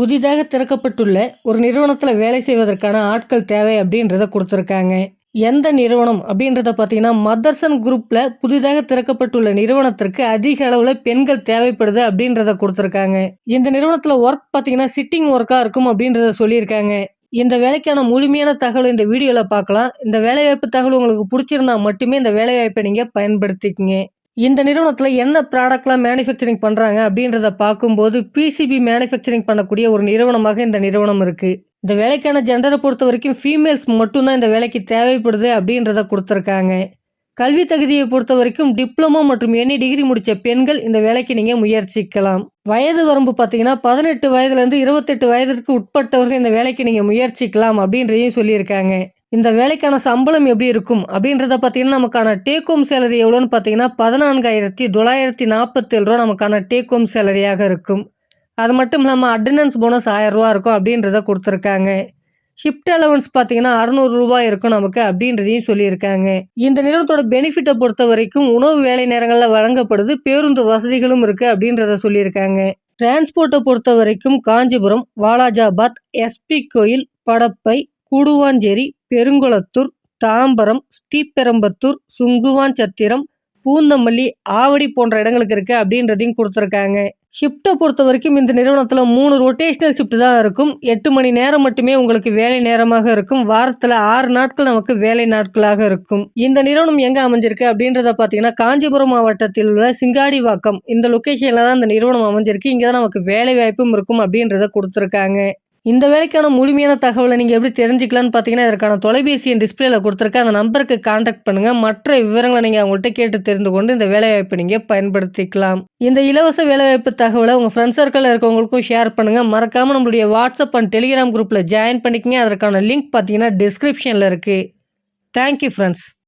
புதிதாக திறக்கப்பட்டுள்ள ஒரு நிறுவனத்தில் வேலை செய்வதற்கான ஆட்கள் தேவை அப்படின்றத கொடுத்துருக்காங்க. எந்த நிறுவனம் அப்படின்றத பார்த்தீங்கன்னா மதர்சன் குரூப்பில் புதிதாக திறக்கப்பட்டுள்ள நிறுவனத்திற்கு அதிக அளவில் பெண்கள் தேவைப்படுது அப்படின்றத கொடுத்துருக்காங்க. இந்த நிறுவனத்தில் ஒர்க் பார்த்தீங்கன்னா சிட்டிங் ஒர்க்காக இருக்கும் அப்படின்றத சொல்லியிருக்காங்க. இந்த வேலைக்கான முழுமையான தகவல் இந்த வீடியோவில் பார்க்கலாம். இந்த வேலைவாய்ப்பு தகவல் உங்களுக்கு பிடிச்சிருந்தா மட்டுமே இந்த வேலைவாய்ப்பை நீங்கள் பயன்படுத்திக்கங்க. இந்த நிறுவனத்தில் என்ன ப்ராடக்ட்லாம் மேனுஃபேக்சரிங் பண்ணுறாங்க அப்படின்றத பார்க்கும்போது பிசிபி மேனுஃபேக்சரிங் பண்ணக்கூடிய ஒரு நிறுவனமாக இந்த நிறுவனம் இருக்குது இந்த வேலைக்கான ஜெண்டரை பொறுத்த வரைக்கும் ஃபீமேல்ஸ் மட்டும்தான் இந்த வேலைக்கு தேவைப்படுது அப்படின்றத கொடுத்துருக்காங்க. கல்வி தகுதியை பொறுத்த வரைக்கும் டிப்ளமோ மற்றும் எனி டிகிரி முடித்த பெண்கள் இந்த வேலைக்கு நீங்கள் முயற்சிக்கலாம். வயது வரம்பு பார்த்தீங்கன்னா பதினெட்டு வயதுலேருந்து இருபத்தெட்டு வயதிற்கு உட்பட்டவர்கள் இந்த வேலைக்கு நீங்கள் முயற்சிக்கலாம் அப்படின்றதையும் சொல்லியிருக்காங்க. இந்த வேலைக்கான சம்பளம் எப்படி இருக்கும் அப்படின்றத பார்த்தீங்கன்னா நமக்கான டேக் ஹோம் சேலரி எவ்வளோன்னு பார்த்தீங்கன்னா பதினான்காயிரத்தி தொள்ளாயிரத்தி நாற்பத்தேழு ரூபா நமக்கான டேக் ஹோம் சேலரியாக இருக்கும். அது மட்டும் இல்லாமல் அட்டண்டன்ஸ் போனஸ் ஆயிரம் இருக்கும் அப்படின்றத கொடுத்துருக்காங்க. ஷிஃப்ட் அலவன்ஸ் பார்த்தீங்கன்னா அறநூறுரூவா இருக்கும் நமக்கு அப்படின்றதையும் சொல்லியிருக்காங்க. இந்த நிறுவனத்தோட பெனிஃபிட்டை பொறுத்த வரைக்கும் உணவு வேலை நேரங்களில் வழங்கப்படுது பேருந்து வசதிகளும் இருக்குது அப்படின்றத சொல்லியிருக்காங்க. டிரான்ஸ்போர்ட்டை பொறுத்த வரைக்கும் காஞ்சிபுரம் வாலாஜாபாத் எஸ்பி கோயில் படப்பை கூடுவாஞ்சேரி பெருங்குளத்தூர் தாம்பரம் ஸ்ரீபெரும்பத்தூர் சுங்குவாஞ்சத்திரம் பூந்தமல்லி ஆவடி போன்ற இடங்களுக்கு இருக்குது அப்படின்றதையும் கொடுத்துருக்காங்க. ஷிஃப்ட்டை பொறுத்த வரைக்கும் இந்த நிறுவனத்தில் மூணு ரொட்டேஷனல் ஷிஃப்ட் தான் இருக்கும். எட்டு மணி நேரம் மட்டுமே உங்களுக்கு வேலை நேரமாக இருக்கும். வாரத்தில் ஆறு நாட்கள் நமக்கு வேலை நாட்களாக இருக்கும். இந்த நிறுவனம் எங்கே அமைஞ்சிருக்கு அப்படின்றத பார்த்தீங்கன்னா காஞ்சிபுரம் மாவட்டத்தில் உள்ள சிங்காடிவாக்கம். இந்த லொக்கேஷனில் தான் இந்த நிறுவனம் அமைஞ்சிருக்கு. இங்கே தான் நமக்கு வேலை வாய்ப்பும் இருக்கும் அப்படின்றத கொடுத்துருக்காங்க. இந்த வேலைக்கான முழுமையான தகவலை நீங்கள் எப்படி தெரிஞ்சுக்கலான்னு பார்த்தீங்கன்னா இதற்கான தொலைபேசி என் டிஸ்பிளேல கொடுத்துருக்க அந்த நம்பருக்கு காண்டாக்ட் பண்ணுங்கள் மற்ற விவரங்களை நீங்கள் அவங்கள்ட்ட கேட்டு தெரிந்து கொண்டு இந்த வேலைவாய்ப்பை நீங்கள் பயன்படுத்திக்கலாம். இந்த இலவச வேலைவாய்ப்பு தகவலை உங்கள் ஃப்ரெண்ட்ஸ் சர்க்கிளில் இருக்கவங்களுக்கும் ஷேர் பண்ணுங்கள் மறக்காமல் நம்மளுடைய வாட்ஸ்அப் அண்ட் டெலிகிராம் குரூப்பில் ஜாயின் பண்ணிக்கங்க. அதற்கான லிங்க் பார்த்தீங்கன்னா டிஸ்கிரிப்ஷனில் இருக்குது தேங்க்யூ ஃப்ரெண்ட்ஸ்